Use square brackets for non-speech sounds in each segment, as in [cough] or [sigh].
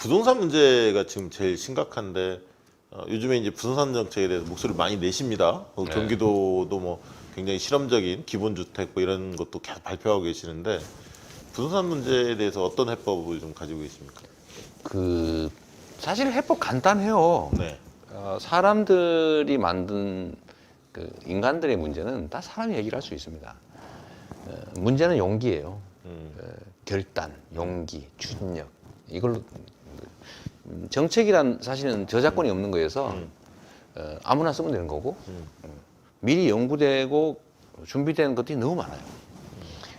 부동산 문제가 지금 제일 심각한데 어, 요즘에 이제 부동산 정책에 대해서 목소리를 많이 내십니다. 어, 네. 경기도도 뭐 굉장히 실험적인 기본 주택 뭐 이런 것도 계속 발표하고 계시는데 부동산 문제에 대해서 어떤 해법을 좀 가지고 계십니까? 그 사실 해법 간단해요. 네. 어, 사람들이 만든 그 인간들의 문제는 다 사람이 얘기를 할 수 있습니다. 어, 문제는 용기예요. 음, 어, 결단, 용기, 추진력 이걸로 음, 정책이란 사실은 저작권이 없는 거여서 음. 어, 아무나 쓰면 되는 거고 음. 어, 미리 연구되고 준비된 것들이 너무 많아요.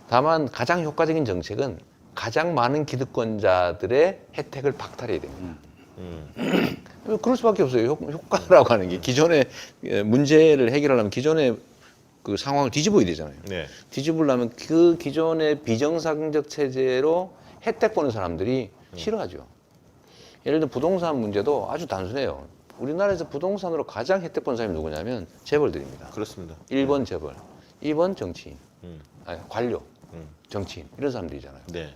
다만 가장 효과적인 정책은 가장 많은 기득권자들의 혜택을 박탈해야 됩니다. 음, [clears throat] 그럴 수밖에 없어요. 효- 효과라고 하는 게 기존의 예, 문제를 해결하려면 기존의 그 상황을 뒤집어야 되잖아요. 네. 뒤집으려면 그 기존의 비정상적 체제로 혜택 보는 사람들이 싫어하죠. 예를 들어 부동산 문제도 아주 단순해요. 우리나라에서 부동산으로 가장 혜택 보는 사람이 누구냐면 재벌들입니다. 그렇습니다. 1번 재벌, 2번 정치인, 음, 아니 관료, 음, 정치인 이런 사람들이잖아요. 네.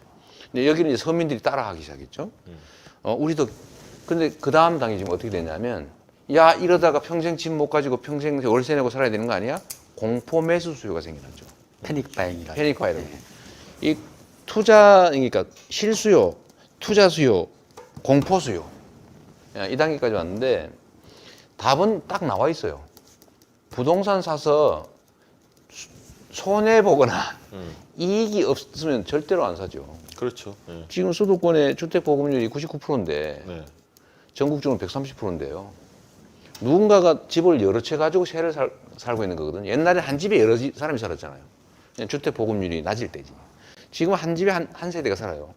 근데 여기는 이제 서민들이 따라하기 시작했죠. 음. 어, 우리도 근데 그 다음 당이 지금 어떻게 됐냐면 야 이러다가 평생 집 못 가지고 평생 월세 내고 살아야 되는 거 아니야? 공포 매수 수요가 생겨났죠. 패닉 바잉이라. 패닉 바이러스. 이 투자 그러니까 실수요, 투자 수요, 공포 수요 야, 이 단계까지 왔는데 답은 딱 나와 있어요. 부동산 사서 손해 보거나 음, 이익이 없으면 절대로 안 사죠. 그렇죠. 네. 지금 수도권의 주택 보급률이 99%인데 네. 전국적으로 130%인데요. 누군가가 집을 여러 채 가지고 세를 살, 살고 있는 거거든요. 옛날에 한 집에 여러 지- 사람이 살았잖아요. 그냥 주택 보급률이 낮을 때지. 지금 한 집에 한, 한 세대가 살아요.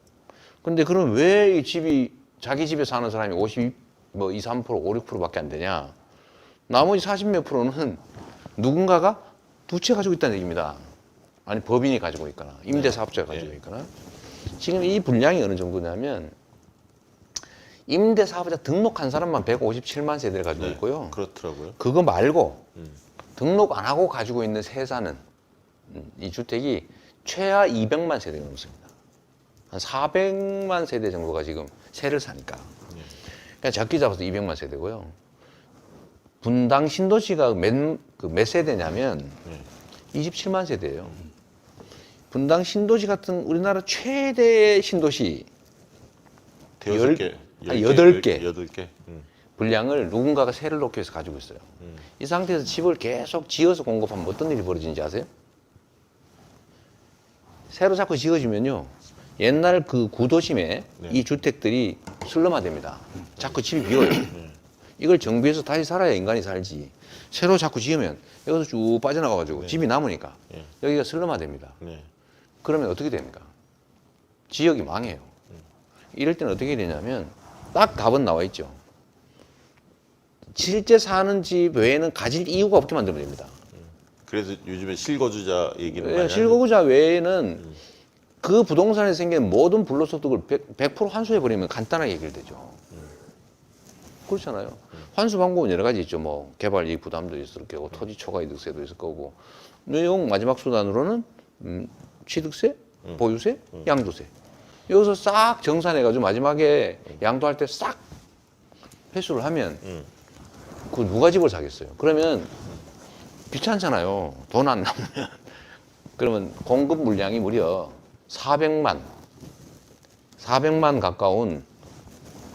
근데 그럼 왜 이 집이 자기 집에 사는 사람이 50, 뭐 2, 3%, 5, 6%밖에 안 되냐? 나머지 40 몇 프로는 누군가가 두 채 가지고 있다는 얘기입니다. 아니 법인이 가지고 있거나 임대사업자가 가지고 네. 있거나 지금 이 분량이 어느 정도냐면 임대사업자 등록한 사람만 157만 세대를 가지고 네. 있고요. 그렇더라고요. 그거 말고 음. 등록 안 하고 가지고 있는 세사는 음, 이 주택이 최하 200만 세대가 넘습니다. 한 400만 세대 정도가 지금 세를 사니까. 네. 그러니까 적게 잡아서 200만 세대고요. 분당 신도시가 몇, 그 몇 세대냐면 네. 27만 세대예요. 분당 신도시 같은 우리나라 최대 신도시 대여섯 열- 개. 아니, 여덟 열 개. 여덟 개. 음, 분량을 누군가가 세를 놓기 위해서 가지고 있어요. 음. 이 상태에서 집을 계속 지어서 공급하면 어떤 일이 벌어지는지 아세요? 새로 자꾸 지어지면요. 옛날 그 구도심에 네. 이 주택들이 슬럼화됩니다. 자꾸 집이 비어요. 이걸 정비해서 다시 살아야 인간이 살지. 새로 자꾸 지으면 여기서 쭉 빠져나가가지고 집이 남으니까 네. 여기가 슬럼화됩니다. 네. 그러면 어떻게 됩니까? 지역이 망해요. 이럴 때는 어떻게 되냐면 딱 답은 나와 있죠. 실제 사는 집 외에는 가질 이유가 없게 만들면 됩니다. 그래서 요즘에 실거주자 얘기를 예, 많이 실거주자 외에는 그 부동산에 생긴 모든 불로소득을 100%, 100% 환수해 버리면 간단하게 해결되죠. 그렇잖아요. 환수 방법은 여러 가지 있죠. 뭐 개발 이익 부담도 있을 거고 토지 초과 이득세도 있을 거고 내용 마지막 수단으로는 음, 취득세, 보유세, 양도세 여기서 싹 정산해가지고 마지막에 양도할 때 싹 회수를 하면 음. 그 누가 집을 사겠어요? 그러면 귀찮잖아요. 돈 안 남으면. [laughs] 그러면 공급 물량이 무려 400만, 400만 가까운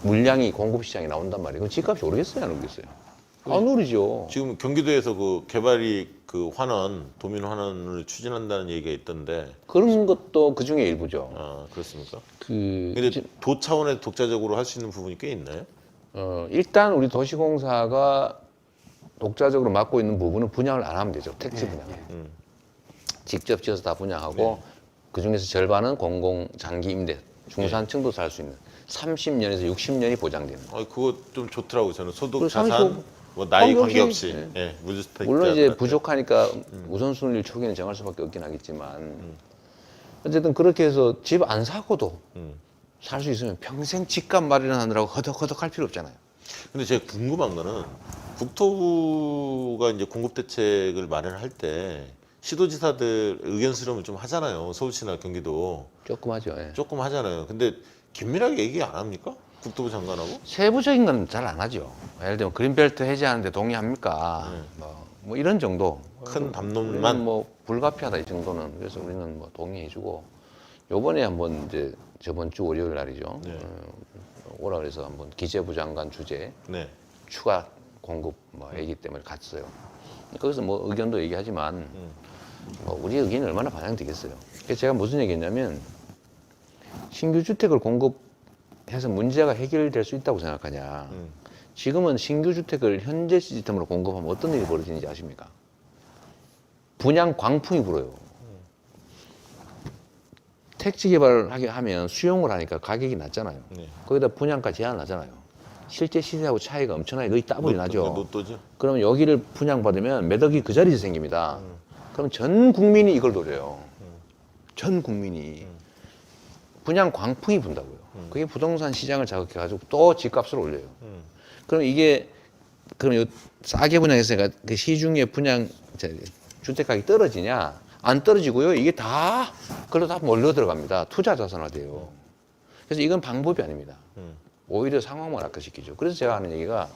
물량이 공급 시장에 나온단 말이에요. 그럼 집값이 오르겠어요? 안 오르겠어요? 안 오르죠. 지금 경기도에서 그 개발이 그 환원, 도민 환원을 추진한다는 얘기가 있던데, 그런 것도 그 중에 일부죠. 아 그렇습니까? 그, 근데 도 차원에서 독자적으로 할 수 있는 부분이 꽤 있나요? 어, 일단 우리 도시공사가 독자적으로 맡고 있는 부분은 분양을 안 하면 되죠. 택지 분양. 음. 직접 지어서 다 분양하고 그 중에서 절반은 공공 장기 임대 중산층도 살 수 있는 30년에서 60년이 보장되는. 아 그거 좀 좋더라고요. 저는 소득, 그리고 자산, 35 뭐 나이 관계없이, 관계없이, 네. 예, 무주택자. 물론 이제 부족하니까 우선순위를 초기에는 정할 수밖에 없긴 하겠지만 어쨌든 그렇게 해서 집 안 사고도 음. 살 수 있으면 평생 집값 마련하느라고 허덕허덕 할 필요 없잖아요. 근데 제가 궁금한 거는 국토부가 이제 공급 대책을 마련할 때 시도지사들 의견 수렴을 좀 하잖아요. 서울시나 경기도 조금 하죠. 예. 조금 하잖아요. 근데 긴밀하게 얘기 안 합니까? 국토부 장관하고? 세부적인 건 잘 안 하죠. 예를 들면 그린벨트 해제하는데 동의합니까? 네. 뭐, 뭐 이런 정도. 큰 우리는 담론만 뭐 불가피하다 이 정도는 그래서 우리는 뭐 동의해주고 요번에 한번 이제 저번 주 월요일 날이죠. 네. 어, 오라 그래서 한번 기재부 장관 주재 네. 추가 공급 뭐 얘기 때문에 갔어요. 거기서 뭐 의견도 얘기하지만 음. 뭐 우리 의견이 얼마나 반영되겠어요. 그래서 제가 무슨 얘기했냐면 신규 주택을 공급해서 문제가 해결될 수 있다고 생각하냐. 음. 지금은 신규 주택을 현재 시스템으로 공급하면 어떤 일이 벌어지는지 아십니까? 분양 광풍이 불어요. 택지 개발하게 하면 수용을 하니까 가격이 낮잖아요. 네. 거기다 분양가 제한을 하잖아요. 실제 시세하고 차이가 엄청나게 거의 더블이 나죠. 그러면 여기를 분양받으면 매덕이 그 자리에서 생깁니다. 그럼 전 국민이 이걸 노려요. 전 국민이. 분양 광풍이 분다고요. 그게 부동산 시장을 자극해가지고 또 집값을 올려요. 음. 그럼 이게, 그럼 요 싸게 분양했으니까 그 시중에 분양, 저, 주택 가격이 떨어지냐? 안 떨어지고요. 이게 다, 그걸로 다 몰려 들어갑니다. 투자 자산화돼요. 그래서 이건 방법이 아닙니다. 음. 오히려 상황만 악화시키죠. 그래서 제가 하는 얘기가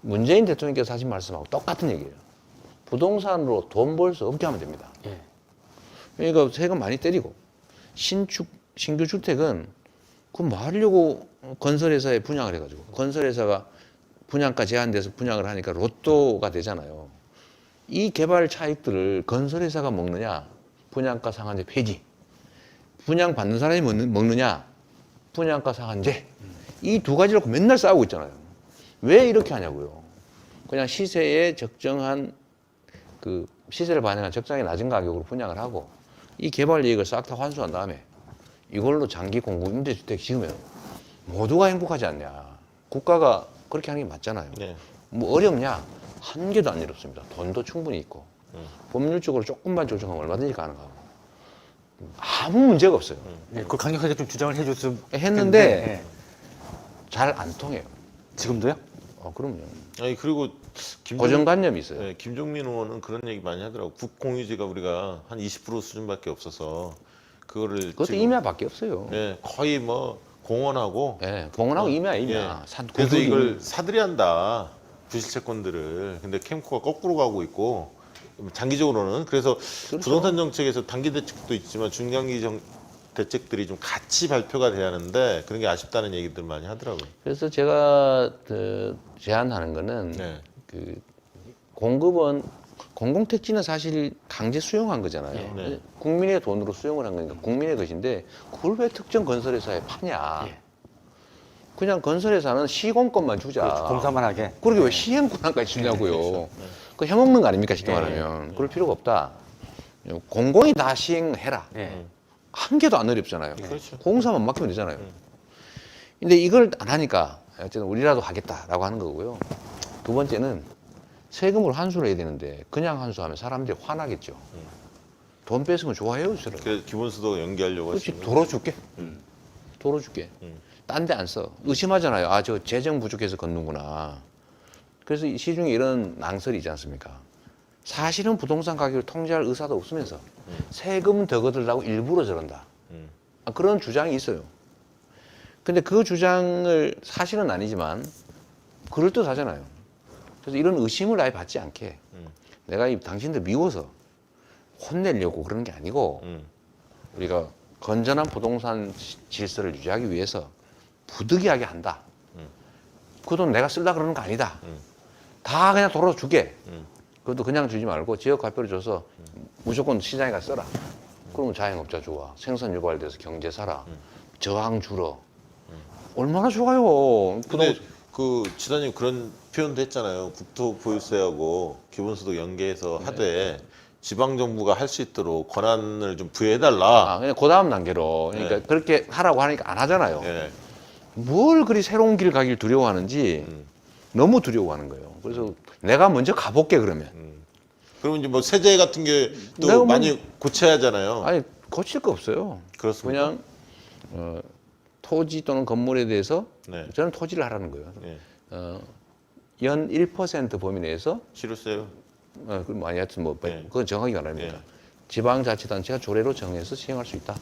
문재인 대통령께서 하신 말씀하고 똑같은 얘기예요. 부동산으로 돈 벌 수 없게 하면 됩니다. 예. 그러니까 세금 많이 때리고 신축 신규 주택은 그뭐 하려고 건설회사에 분양을 해가지고 건설회사가 분양가 제한돼서 분양을 하니까 로또가 되잖아요. 이 개발 차익들을 건설회사가 먹느냐 분양가 상한제 폐지 분양 받는 사람이 먹느냐 분양가 상한제 이두 갖고 맨날 싸우고 있잖아요. 왜 이렇게 하냐고요. 그냥 시세에 적정한 그 시세를 반영한 적정하게 낮은 가격으로 분양을 하고 이 개발 이익을 싹 다 환수한 다음에 이걸로 장기 공급 임대주택 지으면 모두가 행복하지 않냐. 국가가 그렇게 하는 게 맞잖아요. 네. 뭐 어렵냐? 한 개도 안 어렵습니다. 돈도 충분히 있고 음. 법률적으로 조금만 조정하면 얼마든지 가능하고 아무 문제가 없어요. 예, 그걸 강력하게 좀 주장을 해줬으면 했는데 좋겠는데, 예. 잘안 통해요. 지금도요? 어, 그럼요. 아니 그리고 김종, 고정관념이 있어요. 네, 김종민 의원은 그런 얘기 많이 하더라고. 국공유지가 우리가 한 20% 수준밖에 없어서 그거를 그것도 지금, 임야밖에 없어요. 네, 거의 뭐 공원하고 예, 공원하고 임야, 예. 임야. 산 그래서. 이걸 사들이 한다. 부실 채권들을. 근데 캠코가 거꾸로 가고 있고 장기적으로는 그래서 그렇죠. 부동산 정책에서 단기 대책도 있지만 중장기 정, 대책들이 좀 같이 발표가 돼야 하는데 그런 게 아쉽다는 얘기들 많이 하더라고요. 그래서 제가 그 제안하는 거는 네. 그 공급은 공공택지는 사실 강제 수용한 거잖아요. 네. 국민의 돈으로 수용을 한 거니까 국민의 것인데 그걸 왜 특정 건설회사에 파냐? 예. 그냥 건설회사는 시공권만 주자. 그렇죠. 공사만 하게. 그러게 왜 시행권한까지 주냐고요. 그렇죠. 그 해먹는 거 아닙니까 쉽게 예, 말하면. 그럴 필요가 없다. 공공이 다 시행해라. 예. 한 개도 안 어렵잖아요. 그렇죠. 공사만 맡기면 되잖아요. 근데 이걸 안 하니까 어쨌든 우리라도 하겠다라고 하는 거고요. 두 번째는 세금을 환수를 해야 되는데 그냥 환수하면 사람들이 화나겠죠. 돈 뺏으면 좋아해요, 저는. 그래서 기본소득 연기하려고 그렇지, 하시는 도로 줄게. 음. 도로 줄게. 음. 딴 데 안 써. 의심하잖아요. 아, 저 재정 부족해서 걷는구나. 그래서 이 시중에 이런 낭설이 있지 않습니까? 사실은 부동산 가격을 통제할 의사도 없으면서 세금 더 걷으려고 일부러 저런다. 음. 아, 그런 주장이 있어요. 근데 그 주장을 사실은 아니지만 그럴듯하잖아요. 그래서 이런 의심을 아예 받지 않게 음. 내가 이 당신들 미워서 혼내려고 그러는 게 아니고 음. 우리가 건전한 부동산 시- 질서를 유지하기 위해서 부득이하게 한다. 음. 그돈 내가 쓸라 그러는 거 아니다. 음. 다 그냥 돌아 주게. 음. 그것도 그냥 주지 말고 지역 발표를 줘서 무조건 시장에 가 써라. 그러면 자영업자 좋아. 생산 유발돼서 경제 살아. 저항 줄어. 얼마나 좋아요. 근데 그 지사님 그런 표현도 했잖아요. 국토 보유세하고 기본소득 연계해서 하되 지방 정부가 할 수 있도록 권한을 좀 부여해달라. 아, 그냥 그 다음 단계로. 그러니까 네. 그렇게 하라고 하니까 안 하잖아요. 예. 뭘 그리 새로운 길 가길 두려워하는지 음. 너무 두려워하는 거예요. 그래서 내가 먼저 가볼게 그러면. 그러면 이제 뭐 세제 같은 게 내가 또 뭐- 많이 고쳐야 하잖아요. 아니 고칠 거 없어요. 그렇습니까? 그냥 어, 토지 또는 건물에 대해서 네. 저는 토지를 하라는 거예요. 예. 어, 연 1% 범위 내에서 실효세요. 어, 그럼 아니 하여튼 뭐 네. 그건 정확히 말합니다. 네. 지방자치단체가 조례로 정해서 시행할 수 있다.